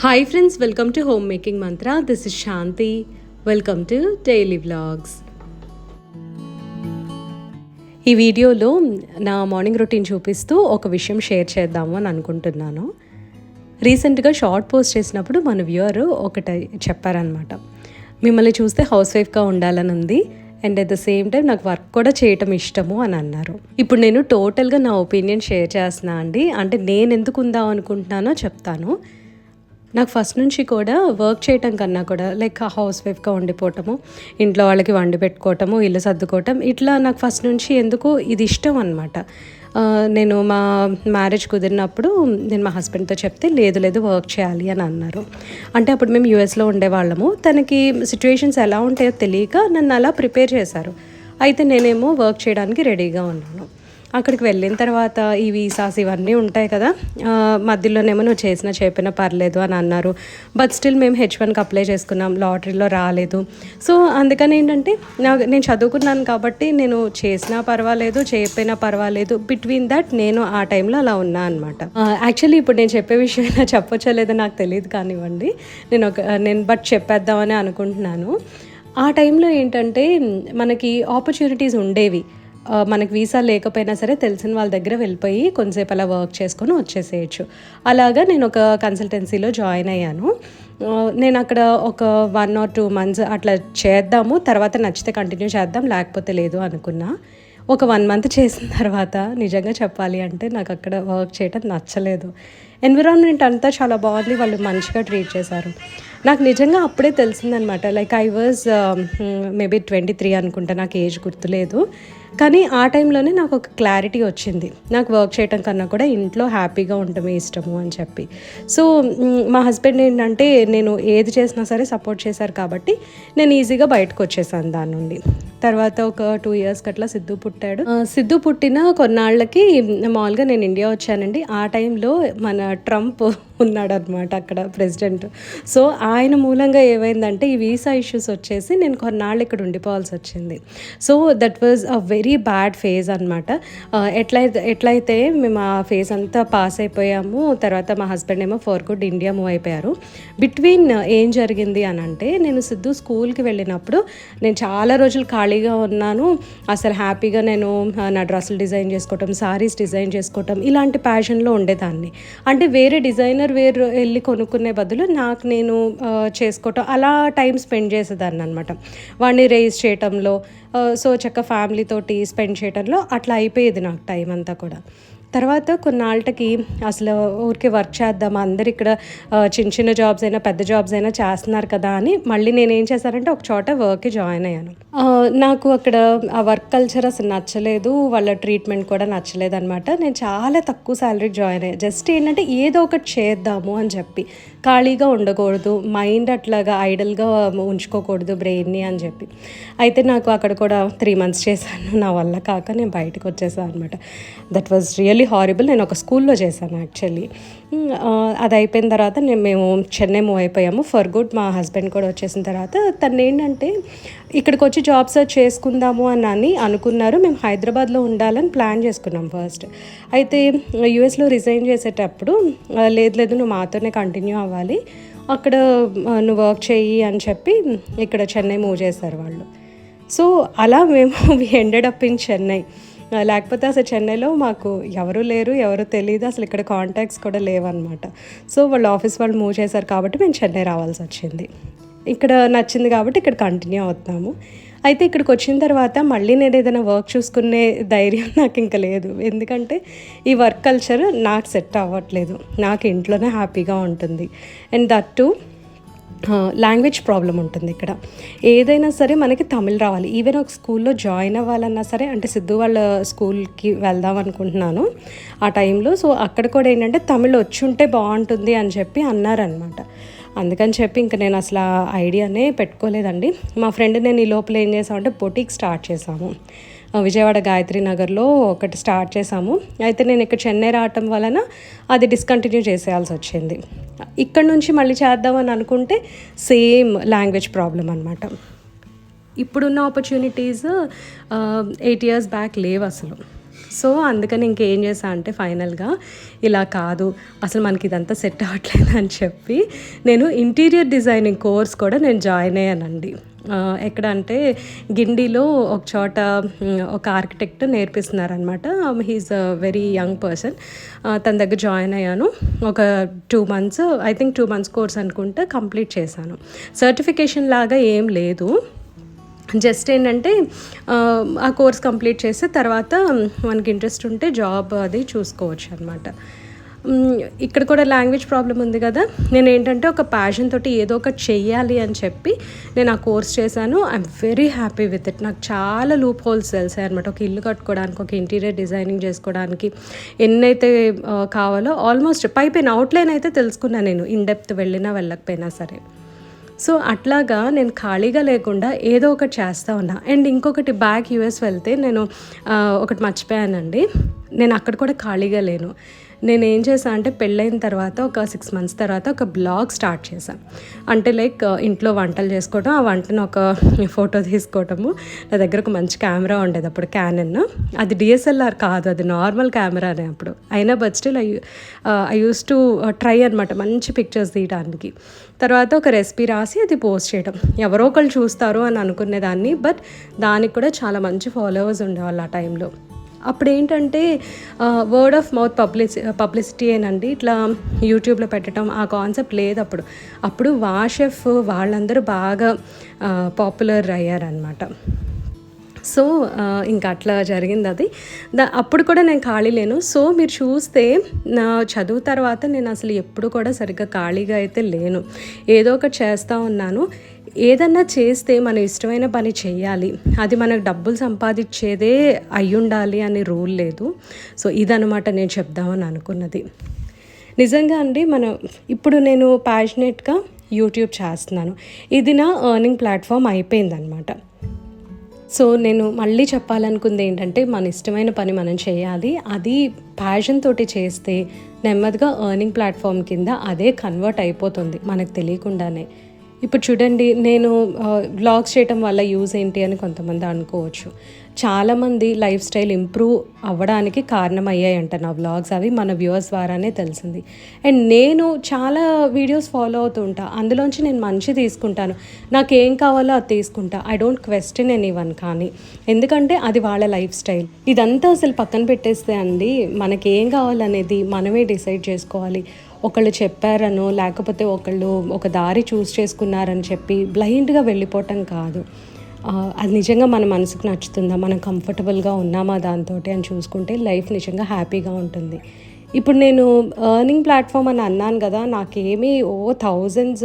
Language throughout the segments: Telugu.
Hi friends welcome to home making mantra this is Shanthi welcome to daily vlogs ఈ వీడియోలో నా మార్నింగ్ రొటీన్ చూపిస్తూ ఒక విషయం షేర్ చేద్దాము అని అనుకుంటున్నాను. రీసెంట్గా షార్ట్ పోస్ట్ చేసినప్పుడు మన వ్యూవర్ ఒకటి చెప్పారనమాట మిమ్మల్ని చూస్తే హౌస్ వైఫ్గా ఉండాలని ఉంది. And at the same time నాకు వర్క్ కూడా చేయటం ఇష్టము అని అన్నారు. ఇప్పుడు నేను టోటల్గా నా ఒపీనియన్ షేర్ చేస్తున్నా అండి. అంటే నేను ఎందుకు ఉందాం అనుకుంటున్నానో చెప్తాను. నాకు ఫస్ట్ నుంచి కూడా వర్క్ చేయటం కన్నా కూడా లైక్ హౌస్ వైఫ్గా ఉండిపోవటము ఇంట్లో వాళ్ళకి వండి పెట్టుకోవటము ఇల్లు సర్దుకోవటం ఇట్లా నాకు ఫస్ట్ నుంచి ఎందుకు ఇది ఇష్టం అనమాట నేను మా మ్యారేజ్ కుదిరినప్పుడు నేను మా హస్బెండ్తో చెప్తే లేదు లేదు వర్క్ చేయాలి అని అన్నారు. అంటే అప్పుడు మేము యూఎస్లో ఉండేవాళ్ళము తనకి సిచ్యువేషన్స్ ఎలా ఉంటాయో తెలియక నన్ను అలా ప్రిపేర్ చేశారు. అయితే నేనేమో వర్క్ చేయడానికి రెడీగా ఉన్నాను. అక్కడికి వెళ్ళిన తర్వాత ఈ వీసాస్ ఇవన్నీ ఉంటాయి కదా. మధ్యలోనేమో నువ్వు చేసినా చెప్పినా పర్లేదు అని అన్నారు. బట్ స్టిల్ మేము హెచ్ వన్కి అప్లై చేసుకున్నాం. లాటరీలో రాలేదు. సో అందుకని ఏంటంటే నేను చదువుకున్నాను కాబట్టి నేను చేసినా పర్వాలేదు చేయకపోయినా పర్వాలేదు. బిట్వీన్ దట్ నేను ఆ టైంలో అలా ఉన్నా అనమాట యాక్చువల్లీ ఇప్పుడు నేను చెప్పే విషయం అయినా చెప్పొచ్చో లేదో నాకు తెలియదు కానివ్వండి. నేను ఒక నేను బట్ చెప్పేద్దామని అనుకుంటున్నాను. ఆ టైంలో ఏంటంటే మనకి ఆపర్చునిటీస్ ఉండేవి. మనకు వీసా లేకపోయినా సరే తెలిసిన వాళ్ళ దగ్గర వెళ్ళిపోయి కొంతసేపు అలా వర్క్ చేసుకొని వచ్చేసేయచ్చు. అలాగా నేను ఒక కన్సల్టెన్సీలో జాయిన్ అయ్యాను. నేను అక్కడ ఒక వన్ ఆర్ టూ మంత్స్ అట్లా చేద్దాము తర్వాత నచ్చితే కంటిన్యూ చేద్దాం లేకపోతే లేదు అనుకున్నా. ఒక వన్ మంత్ చేసిన తర్వాత నిజంగా చెప్పాలి అంటే నాకు అక్కడ వర్క్ చేయటం నచ్చలేదు. ఎన్విరాన్మెంట్ అంతా చాలా బాగుంది. వాళ్ళు మంచిగా ట్రీట్ చేశారు. నాకు నిజంగా అప్పుడే తెలిసిందనమాట. Like I was maybe twenty three అనుకుంటా. నాకు ఏజ్ గుర్తులేదు. కానీ ఆ టైంలోనే నాకు ఒక క్లారిటీ వచ్చింది. నాకు వర్క్ చేయటం కన్నా కూడా ఇంట్లో హ్యాపీగా ఉండటమే ఇష్టము అని చెప్పి. సో mm, మా హస్బెండ్ ఏంటంటే నేను ఏది చేసినా సరే సపోర్ట్ చేశారు కాబట్టి నేను ఈజీగా బయటకు వచ్చేసాను దాని నుండి. తర్వాత ఒక టూ ఇయర్స్కి అట్లా సిద్ధు పుట్టాడు. సిద్ధు పుట్టిన కొన్నాళ్ళకి మామూలుగా నేను ఇండియా వచ్చానండి. ఆ టైంలో మన ట్రంప్ ఉన్నాడనమాట అక్కడ ప్రెసిడెంట్. సో ఆయన మూలంగా ఏమైందంటే ఈ వీసా ఇష్యూస్ వచ్చేసి నేను కొన్నాళ్ళు ఇక్కడ ఉండిపోవాల్సి వచ్చింది. So that was a very bad phase అనమాట ఎట్లయితే ఎట్లయితే మేము ఆ ఫేజ్ అంతా పాస్ అయిపోయాము తర్వాత మా హస్బెండ్ ఏమో ఫర్ గుడ్ ఇండియా మూవ్ అయిపోయారు. బిట్వీన్ ఏం జరిగింది అని అంటే నేను సిద్ధు స్కూల్కి వెళ్ళినప్పుడు నేను చాలా రోజులు ఖాళీగా ఉన్నాను. అసలు హ్యాపీగా నేను నా డ్రెస్సులు డిజైన్ చేసుకోవటం సారీస్ డిజైన్ చేసుకోవటం ఇలాంటి ప్యాషన్లో ఉండేదాన్ని. అంటే వేరే డిజైనర్ వేరు వెళ్ళి కొనుక్కునే బదులు నాకు నేను చేసుకోవటం అలా టైం స్పెండ్ చేసేదాన్ని అనమాట వాడిని రేస్ చేయటంలో సో చక్క ఫ్యామిలీతోటి స్పెండ్ చేయటంలో అట్లా అయిపోయేది నాకు టైం అంతా కూడా. తర్వాత కొన్నాళ్ళకి అసలు ఊరికే వర్క్ చేద్దాం అందరు ఇక్కడ చిన్న చిన్న జాబ్స్ అయినా పెద్ద జాబ్స్ అయినా చేస్తున్నారు కదా అని మళ్ళీ నేను ఏం చేశానంటే ఒక చోట వర్క్కి జాయిన్ అయ్యాను. నాకు అక్కడ ఆ వర్క్ కల్చర్ అసలు నచ్చలేదు వాళ్ళ ట్రీట్మెంట్ కూడా నచ్చలేదు అనమాట నేను చాలా తక్కువ శాలరీకి జాయిన్ అయ్యాను జస్ట్ ఏంటంటే ఏదో ఒకటి చేద్దాము అని చెప్పి. ఖాళీగా ఉండకూడదు మైండ్ అట్లాగా ఐడల్గా ఉంచుకోకూడదు బ్రెయిన్ని అని చెప్పి. అయితే నాకు అక్కడ కూడా త్రీ మంత్స్ చేశాను. నా వల్ల కాక నేను బయటకు వచ్చేసాను అనమాట దట్ వాజ్ రియల్లీ హారిబుల్ నేను ఒక స్కూల్లో చేశాను యాక్చువల్లీ అది అయిపోయిన తర్వాత నేను మేము చెన్నై మూవ్ అయిపోయాము. ఫర్ గుడ్ మా హస్బెండ్ కూడా వచ్చేసిన తర్వాత తను ఏంటంటే ఇక్కడికి వచ్చి జాబ్ సర్చ్ చేసుకుందాము అని అని అనుకున్నారు. మేము హైదరాబాద్లో ఉండాలని ప్లాన్ చేసుకున్నాం ఫస్ట్. అయితే యూఎస్లో రిజైన్ చేసేటప్పుడు లేదు లేదు నువ్వు మాతోనే కంటిన్యూ అవ్వాలి. అక్కడ నువ్వు వర్క్ చెయ్యి అని చెప్పి ఇక్కడ చెన్నై మూవ్ చేశారు వాళ్ళు. సో అలా మేము ఎండెడ్ అప్ ఇన్ చెన్నై. లేకపోతే అసలు చెన్నైలో మాకు ఎవరు లేరు ఎవరు తెలియదు అసలు ఇక్కడ కాంటాక్ట్స్ కూడా లేవన్నమాట. సో వాళ్ళు ఆఫీస్ వాళ్ళు మూవ్ చేశారు కాబట్టి మేము చెన్నై రావాల్సి వచ్చింది. ఇక్కడ నచ్చింది కాబట్టి ఇక్కడ కంటిన్యూ అవుతున్నాము. అయితే ఇక్కడికి వచ్చిన తర్వాత మళ్ళీ నేను ఏదైనా వర్క్ చూసుకునే ధైర్యం నాకు ఇంకా లేదు. ఎందుకంటే ఈ వర్క్ కల్చర్ నాకు సెట్ అవ్వట్లేదు. నాకు ఇంట్లోనే హ్యాపీగా ఉంటుంది. And that too language problem ఉంటుంది ఇక్కడ. ఏదైనా సరే మనకి తమిళ్ రావాలి. ఈవెన్ ఒక స్కూల్లో జాయిన్ అవ్వాలన్నా సరే అంటే సిద్ధు వాళ్ళ స్కూల్కి వెళ్దాం అనుకుంటున్నాను ఆ టైంలో సో అక్కడ కూడా ఏంటంటే తమిళ్ వచ్చి ఉంటే బాగుంటుంది అని చెప్పి అన్నారనమాట అందుకని చెప్పి ఇంకా నేను అసలు ఆ ఐడియానే పెట్టుకోలేదండి. మా ఫ్రెండ్ నేను ఈ లోపల ఏం చేసామంటే బొటిక్ స్టార్ట్ చేసాము. విజయవాడ గాయత్రి నగర్లో ఒకటి స్టార్ట్ చేసాము. అయితే నేను ఇక్కడ చెన్నై రావటం వలన అది డిస్కంటిన్యూ చేసేయాల్సి వచ్చింది. ఇక్కడ నుంచి మళ్ళీ చేద్దామని అనుకుంటే సేమ్ లాంగ్వేజ్ ప్రాబ్లం అనమాట ఇప్పుడున్న ఆపర్చునిటీస్ ఎయిట్ ఇయర్స్ బ్యాక్ లేవు అసలు. సో అందుకని ఇంకేం చేశా అంటే ఫైనల్గా ఇలా కాదు అసలు మనకి ఇదంతా సెట్ అవ్వట్లేదు అని చెప్పి నేను ఇంటీరియర్ డిజైనింగ్ కోర్స్ కూడా నేను జాయిన్ అయ్యానండి. ఎక్కడ అంటే గిండిలో ఒక చోట ఒక architect నేర్పిస్తున్నారనమాట he's a very young person తన దగ్గర జాయిన్ అయ్యాను. ఒక two months I think two months course అనుకుంటే కంప్లీట్ చేశాను. సర్టిఫికేషన్ లాగా ఏం లేదు. జస్ట్ ఏంటంటే ఆ, ఆ కోర్స్ కంప్లీట్ చేస్తే తర్వాత మనకి ఇంట్రెస్ట్ ఉంటే జాబ్ అది చూసుకోవచ్చు అనమాట ఇక్కడ కూడా లాంగ్వేజ్ ప్రాబ్లం ఉంది కదా. నేను ఏంటంటే ఒక ప్యాషన్ తోటి ఏదో ఒకటి చెయ్యాలి అని చెప్పి నేను ఆ కోర్స్ చేశాను. I'm very happy with it నాకు చాలా లూప్ హోల్స్ తెలిసాయి అనమాట ఒక ఇల్లు కట్టుకోవడానికి ఒక ఇంటీరియర్ డిజైనింగ్ చేసుకోవడానికి ఎన్నైతే కావాలో ఆల్మోస్ట్ పైపైన అవుట్లైన్ అయితే తెలుసుకున్నాను నేను. ఇన్ డెప్త్ వెళ్ళినా వెళ్ళకపోయినా సరే. సో అట్లాగా నేను ఖాళీగా లేకుండా ఏదో ఒకటి చేస్తూ ఉన్నా. అండ్ ఇంకొకటి బ్యాక్ యూఎస్ వెళ్తే నేను ఒకటి మర్చిపోయానండి. నేను అక్కడ కూడా ఖాళీగా లేను. నేను ఏం చేశాను అంటే పెళ్ళైన తర్వాత ఒక సిక్స్ మంత్స్ తర్వాత ఒక బ్లాగ్ స్టార్ట్ చేశాను అంటే లైక్ ఇంట్లో వంటలు చేసుకోవడం ఆ వంటను ఒక ఫోటో తీసుకోవటము. నా దగ్గర ఒక మంచి కెమెరా ఉండేది అప్పుడు క్యానన్ అది డిఎస్ఎల్ఆర్ కాదు అది నార్మల్ కెమెరానే అప్పుడు. అయినా but still I I used to try అనమాట మంచి పిక్చర్స్ తీయడానికి తర్వాత ఒక రెసిపీ రాసి అది పోస్ట్ చేయడం ఎవరో ఒకళ్ళు చూస్తారు అని అనుకునేదాన్ని బట్ దానికి కూడా చాలా మంచి ఫాలోవర్స్ ఉండేవాళ్ళు ఆ టైంలో. అప్పుడు ఏంటంటే వర్డ్ ఆఫ్ మౌత్ పబ్లిసి పబ్లిసిటీ ఏనండి. ఇట్లా యూట్యూబ్లో పెట్టడం ఆ కాన్సెప్ట్ లేదు అప్పుడు అప్పుడు వాషెఫ్ వాళ్ళందరూ బాగా పాపులర్ అయ్యారనమాట సో ఇంకా అట్లా జరిగింది అది. దా అప్పుడు కూడా నేను ఖాళీ లేను. సో మీరు చూస్తే నా చదువు తర్వాత నేను అసలు ఎప్పుడు కూడా సరిగ్గా ఖాళీగా అయితే లేను. ఏదో ఒకటి చేస్తూ ఉన్నాను. ఏదన్నా చేస్తే మన ఇష్టమైన పని చేయాలి. అది మనకు డబ్బులు సంపాదించేదే అయ్యుండాలి అని రూల్ లేదు. సో ఇదనమాట నేను చెప్దామని అనుకున్నది. నిజంగా అండి మనం ఇప్పుడు నేను ప్యాషనెట్గా యూట్యూబ్ చేస్తున్నాను. ఇది నా ఎర్నింగ్ ప్లాట్ఫామ్ అయిపోయిందనమాట సో నేను మళ్ళీ చెప్పాలనుకుంది ఏంటంటే మన ఇష్టమైన పని మనం చేయాలి. అది ప్యాషన్ తోటి చేస్తే నెమ్మదిగా ఎర్నింగ్ ప్లాట్ఫామ్ కింద అదే కన్వర్ట్ అయిపోతుంది మనకు తెలియకుండానే. ఇప్పుడు చూడండి నేను బ్లాగ్స్ చేయటం వల్ల యూజ్ ఏంటి అని కొంతమంది అనుకోవచ్చు. చాలామంది లైఫ్ స్టైల్ ఇంప్రూవ్ అవ్వడానికి కారణమయ్యాయంట నా వ్లాగ్స్ అవి మన వ్యూవర్స్ ద్వారానే తెలిసింది. అండ్ నేను చాలా వీడియోస్ ఫాలో అవుతూ ఉంటా అందులోంచి నేను మంచి తీసుకుంటాను. నాకు ఏం కావాలో అది తీసుకుంటా. I don't question anyone కానీ. ఎందుకంటే అది వాళ్ళ లైఫ్ స్టైల్. ఇదంతా అసలు పక్కన పెట్టేస్తే అండి మనకి ఏం కావాలనేది మనమే డిసైడ్ చేసుకోవాలి. ఒకళ్ళు చెప్పారనో లేకపోతే ఒకళ్ళు ఒక దారి చూస్ చేసుకున్నారని చెప్పి బ్లైండ్గా వెళ్ళిపోవటం కాదు. అది నిజంగా మన మనసుకు నచ్చుతుందా? మనం కంఫర్టబుల్గా ఉన్నామా దాంతో అని చూసుకుంటే లైఫ్ నిజంగా హ్యాపీగా ఉంటుంది. ఇప్పుడు నేను ఎర్నింగ్ ప్లాట్ఫామ్ అని అన్నాను కదా నాకేమీ ఓ థౌజండ్స్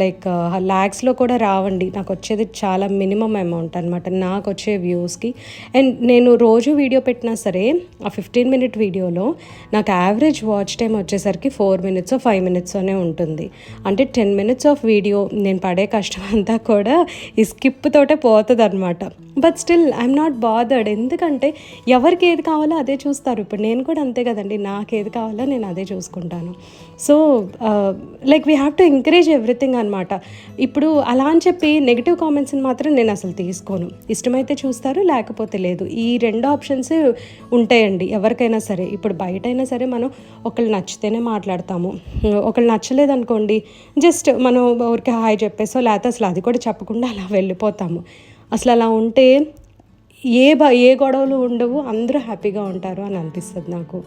లైక్ ల్యాక్స్లో కూడా రావండి. నాకు వచ్చేది చాలా మినిమం అమౌంట్ అనమాట నాకు వచ్చే వ్యూస్కి. అండ్ నేను రోజు వీడియో పెట్టినా సరే ఆ ఫిఫ్టీన్ మినిట్ వీడియోలో నాకు యావరేజ్ వాచ్ టైం వచ్చేసరికి ఫోర్ మినిట్స్ ఫైవ్ మినిట్స్ అనే ఉంటుంది. అంటే టెన్ మినిట్స్ ఆఫ్ వీడియో నేను పడే కష్టం అంతా కూడా ఈ స్కిప్ తోటే పోతుంది అనమాట but still I'm not bothered ఎందుకంటే ఎవరికి ఏది కావాలో అదే చూస్తారు. ఇప్పుడు నేను కూడా అంతే కదండి నాకు ఏది కావాలో నేను అదే చూసుకుంటాను. So like we have to encourage everything అనమాట ఇప్పుడు అలా అని చెప్పి నెగిటివ్ కామెంట్స్ని మాత్రం నేను అసలు తీసుకోను. ఇష్టమైతే చూస్తారు లేకపోతే లేదు. ఈ రెండు ఆప్షన్స్ ఉంటాయండి ఎవరికైనా సరే. ఇప్పుడు బయట అయినా సరే మనం ఒకళ్ళు నచ్చితేనే మాట్లాడతాము. ఒకళ్ళు నచ్చలేదనుకోండి జస్ట్ మనం ఎవరికి హాయ్ చెప్పేసో లేకపోతే అసలు అది కూడా చెప్పకుండా అలా వెళ్ళిపోతాము. అసలు అలా ఉంటే ఏ బ ఏ గొడవలు ఉండవు అందరూ హ్యాపీగా ఉంటారు అని అనిపిస్తుంది నాకు.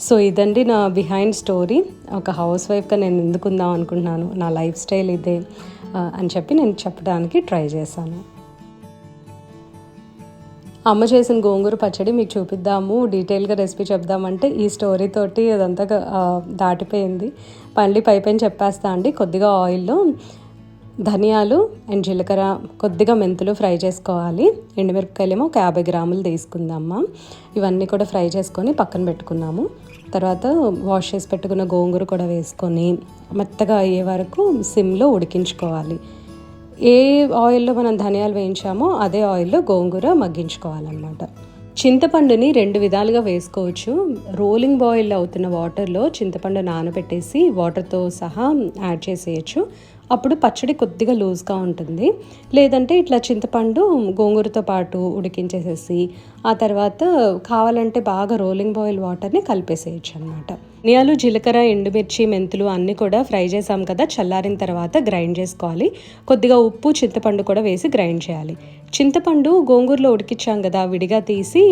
సో ఇదండి నా బిహైండ్ స్టోరీ ఒక హౌస్ వైఫ్గా నేను ఎందుకుందాం అనుకుంటున్నాను? నా లైఫ్ స్టైల్ ఇదే అని చెప్పి నేను చెప్పడానికి ట్రై చేశాను. అమ్మ చేసిన గోంగూర పచ్చడి మీకు చూపిద్దాము డీటెయిల్గా రెసిపీ చెప్దామంటే ఈ స్టోరీ తోటి అదంతా దాటిపోయింది. మళ్ళీ పైపైన చెప్పేస్తా అండి. కొద్దిగా ఆయిల్లో ధనియాలు అండ్ జీలకర్ర కొద్దిగా మెంతులు ఫ్రై చేసుకోవాలి. ఎండుమిరపకాయలేమో ఒక యాభై గ్రాములు తీసుకుందామా. ఇవన్నీ కూడా ఫ్రై చేసుకొని పక్కన పెట్టుకున్నాము. తర్వాత వాష్ చేసి పెట్టుకున్న గోంగూర కూడా వేసుకొని మెత్తగా అయ్యే వరకు సిమ్లో ఉడికించుకోవాలి. ఏ ఆయిల్లో మనం ధనియాలు వేయించామో అదే ఆయిల్లో గోంగూర మగ్గించుకోవాలన్నమాట. చింతపండుని రెండు విధాలుగా వేసుకోవచ్చు. రోలింగ్ బాయిల్ అవుతున్న వాటర్లో చింతపండు నానబెట్టేసి వాటర్తో సహా యాడ్ చేసేయచ్చు. అప్పుడు పచ్చడి కొద్దిగా లూజ్గా ఉంటుంది. లేదంటే ఇట్లా చింతపండు గోంగూరతో పాటు ఉడికించేసేసి ఆ తర్వాత కావాలంటే బాగా రోలింగ్ బాయిల్ వాటర్ని కలిపేసేయచ్చు అనమాట నియాలు జీలకర్ర ఎండుమిర్చి మెంతులు అన్నీ కూడా ఫ్రై చేసాం కదా చల్లారిన తర్వాత గ్రైండ్ చేసుకోవాలి. కొద్దిగా ఉప్పు చింతపండు కూడా వేసి గ్రైండ్ చేయాలి. చింతపండు గోంగూరలో ఉడికిచ్చాం కదా విడిగా తీసి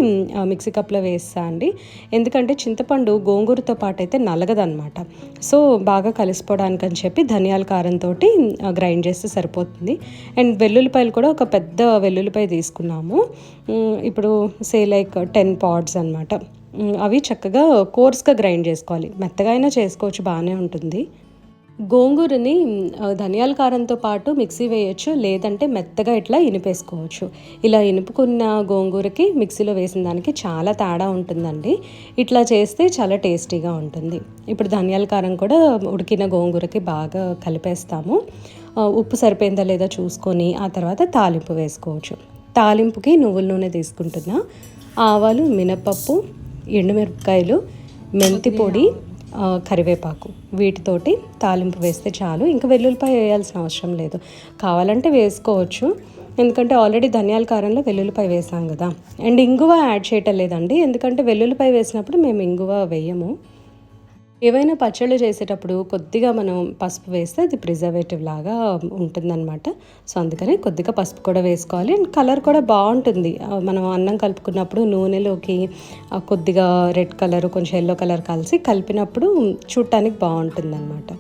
మిక్సీ కప్లో వేస్తా అండి. ఎందుకంటే చింతపండు గోంగూరతో పాటు అయితే నలగదనమాట సో బాగా కలిసిపోవడానికి అని చెప్పి ధనియాల కారంతో గ్రైండ్ చేస్తే సరిపోతుంది. అండ్ వెల్లుల్లిపాయలు కూడా ఒక పెద్ద వెల్లుల్లిపాయ తీసుకున్నాము. ఇప్పుడు సే లైక్ టెన్ పాడ్స్ అనమాట అవి చక్కగా కోర్స్గా గ్రైండ్ చేసుకోవాలి. మెత్తగా అయినా చేసుకోవచ్చు బాగానే ఉంటుంది. గోంగూరని ధనియాల కారంతో పాటు మిక్సీ వేయచ్చు లేదంటే మెత్తగా ఇట్లా ఇనిపేసుకోవచ్చు. ఇలా ఇనుపుకున్న గోంగూరకి మిక్సీలో వేసిన దానికి చాలా తేడా ఉంటుందండి. ఇట్లా చేస్తే చాలా టేస్టీగా ఉంటుంది. ఇప్పుడు ధనియాల కారం కూడా ఉడికిన గోంగూరకి బాగా కలిపేస్తాము. ఉప్పు సరిపోయిందా లేదా చూసుకొని ఆ తర్వాత తాలింపు వేసుకోవచ్చు. తాలింపుకి నువ్వుల నూనె తీసుకుంటున్నా. ఆవాలు మినపప్పు ఎండుమిరపకాయలు మెంతి పొడి కరివేపాకు. వీటితోటి తాలింపు వేస్తే చాలు. ఇంకా వెల్లుల్లిపాయ వేయాల్సిన అవసరం లేదు. కావాలంటే వేసుకోవచ్చు. ఎందుకంటే ఆల్రెడీ ధనియాల కారంలో వెల్లుల్లిపాయ వేసాం కదా. అండ్ ఇంగువ యాడ్ చేయటం లేదండి. ఎందుకంటే వెల్లుల్లిపాయ వేసినప్పుడు మేము ఇంగువ వేయము. ఏవైనా పచ్చళ్ళు చేసేటప్పుడు కొద్దిగా మనం పసుపు వేస్తే అది ప్రిజర్వేటివ్ లాగా ఉంటుందన్నమాట. సో అందుకని కొద్దిగా పసుపు కూడా వేసుకోవాలి. అండ్ కలర్ కూడా బాగుంటుంది. మనం అన్నం కలుపుకున్నప్పుడు నూనెలోకి కొద్దిగా రెడ్ కలర్ కొంచెం ఎల్లో కలర్ కలిసి కలిపినప్పుడు చూడటానికి బాగుంటుంది అనమాట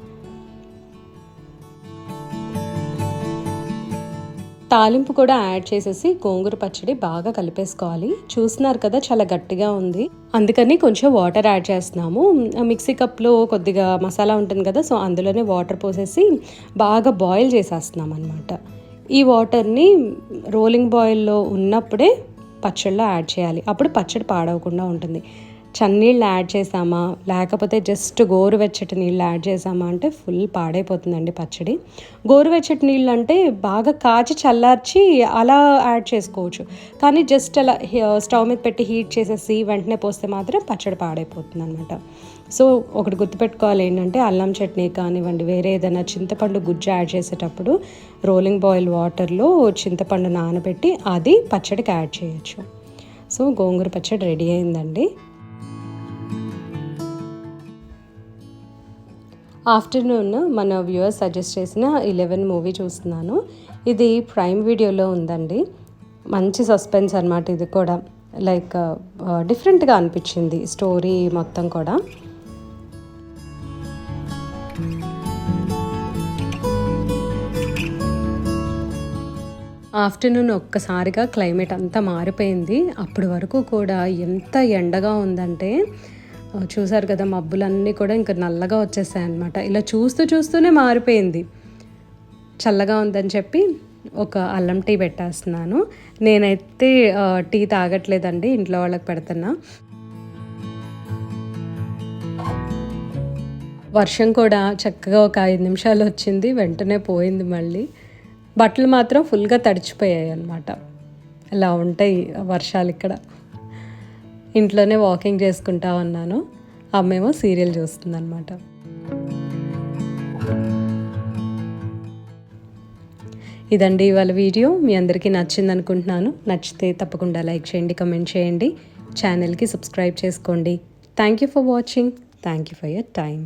తాలింపు కూడా యాడ్ చేసేసి గోంగూర పచ్చడి బాగా కలిపేసుకోవాలి. చూస్తున్నారు కదా చాలా గట్టిగా ఉంది. అందుకని కొంచెం వాటర్ యాడ్ చేస్తున్నాము. మిక్సీ కప్లో కొద్దిగా మసాలా ఉంటుంది కదా సో అందులోనే వాటర్ పోసేసి బాగా బాయిల్ చేసేస్తున్నాం అనమాట ఈ వాటర్ని రోలింగ్ బాయిల్లో ఉన్నప్పుడే పచ్చడిలో యాడ్ చేయాలి. అప్పుడు పచ్చడి పాడవకుండా ఉంటుంది. చన్నీళ్ళు యాడ్ చేసామా లేకపోతే జస్ట్ గోరువెచ్చటి నీళ్ళు యాడ్ చేసామా అంటే ఫుల్ పాడైపోతుందండి పచ్చడి. గోరువెచ్చటి నీళ్ళు అంటే బాగా కాచి చల్లార్చి అలా యాడ్ చేసుకోవచ్చు. కానీ జస్ట్ అలా స్టవ్ మీద పెట్టి హీట్ చేసేసి వెంటనే పోస్తే మాత్రం పచ్చడి పాడైపోతుంది అనమాట సో ఒకటి గుర్తుపెట్టుకోవాలి ఏంటంటే అల్లం చట్నీ కానివ్వండి వేరే ఏదైనా చింతపండు గుజ్జు యాడ్ చేసేటప్పుడు రోలింగ్ బాయిల్ వాటర్లో చింతపండు నానబెట్టి అది పచ్చడికి యాడ్ చేయొచ్చు. సో గోంగూర పచ్చడి రెడీ అయిందండి. ఆఫ్టర్నూన్ మన వ్యూవర్స్ సజెస్ట్ చేసిన ఇలెవెన్ మూవీ చూస్తున్నాను. ఇది ప్రైమ్ వీడియోలో ఉందండి. మంచి సస్పెన్స్ అనమాట ఇది కూడా. లైక్ డిఫరెంట్గా అనిపించింది స్టోరీ మొత్తం కూడా. ఆఫ్టర్నూన్ ఒక్కసారిగా క్లైమేట్ అంతా మారిపోయింది. అప్పటి వరకు కూడా ఎంత ఎండగా ఉందంటే చూసారు కదా మబ్బులన్నీ కూడా ఇంకా నల్లగా వచ్చేసాయి అనమాట ఇలా చూస్తూ చూస్తూనే మారిపోయింది. చల్లగా ఉందని చెప్పి ఒక అల్లం టీ పెట్టేస్తున్నాను. నేనైతే టీ తాగట్లేదండి ఇంట్లో వాళ్ళకి పెడుతున్నా. వర్షం కూడా చక్కగా ఒక ఐదు నిమిషాలు వచ్చింది వెంటనే పోయింది మళ్ళీ. బట్టలు మాత్రం ఫుల్గా తడిచిపోయాయి అన్నమాట ఇలా ఉంటాయి వర్షాలు ఇక్కడ? ఇంట్లోనే వాకింగ్ చేసుకుంటా ఉన్నాను. అమ్మేమో సీరియల్ చూస్తుందన్నమాట. ఇదండి ఇవాళ వీడియో. మీ అందరికీ నచ్చింది అనుకుంటున్నాను నచ్చితే తప్పకుండా లైక్ చేయండి కమెంట్ చేయండి. ఛానల్కి సబ్స్క్రైబ్ చేసుకోండి. Thank you for watching thank you for your time